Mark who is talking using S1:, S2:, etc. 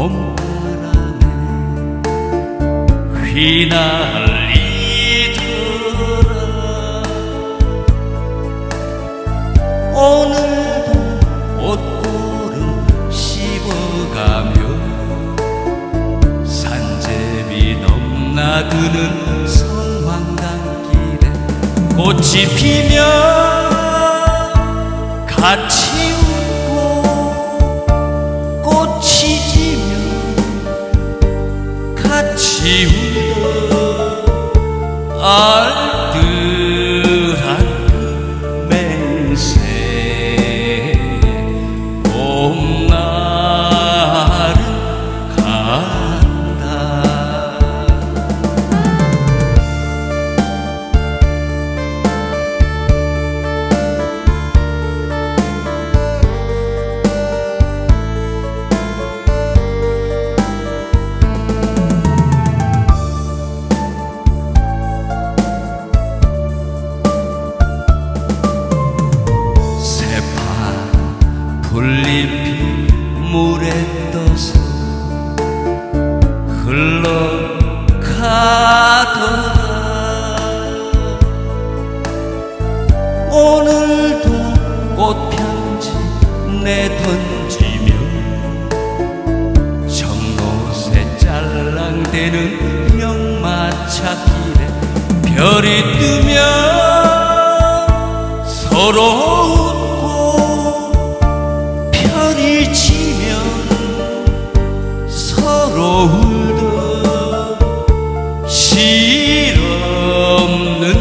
S1: 봄바람에 휘날리더라. 오늘도 옷고름 씹어가며 산재비 넘나드는 성황당길에 꽃이 피면 웃어 알 물에 떠서 흘러가더라. 오늘도 꽃편지 내 던지며 정로새 짤랑대는 명마차길에 별이 뜨면 서러운 rom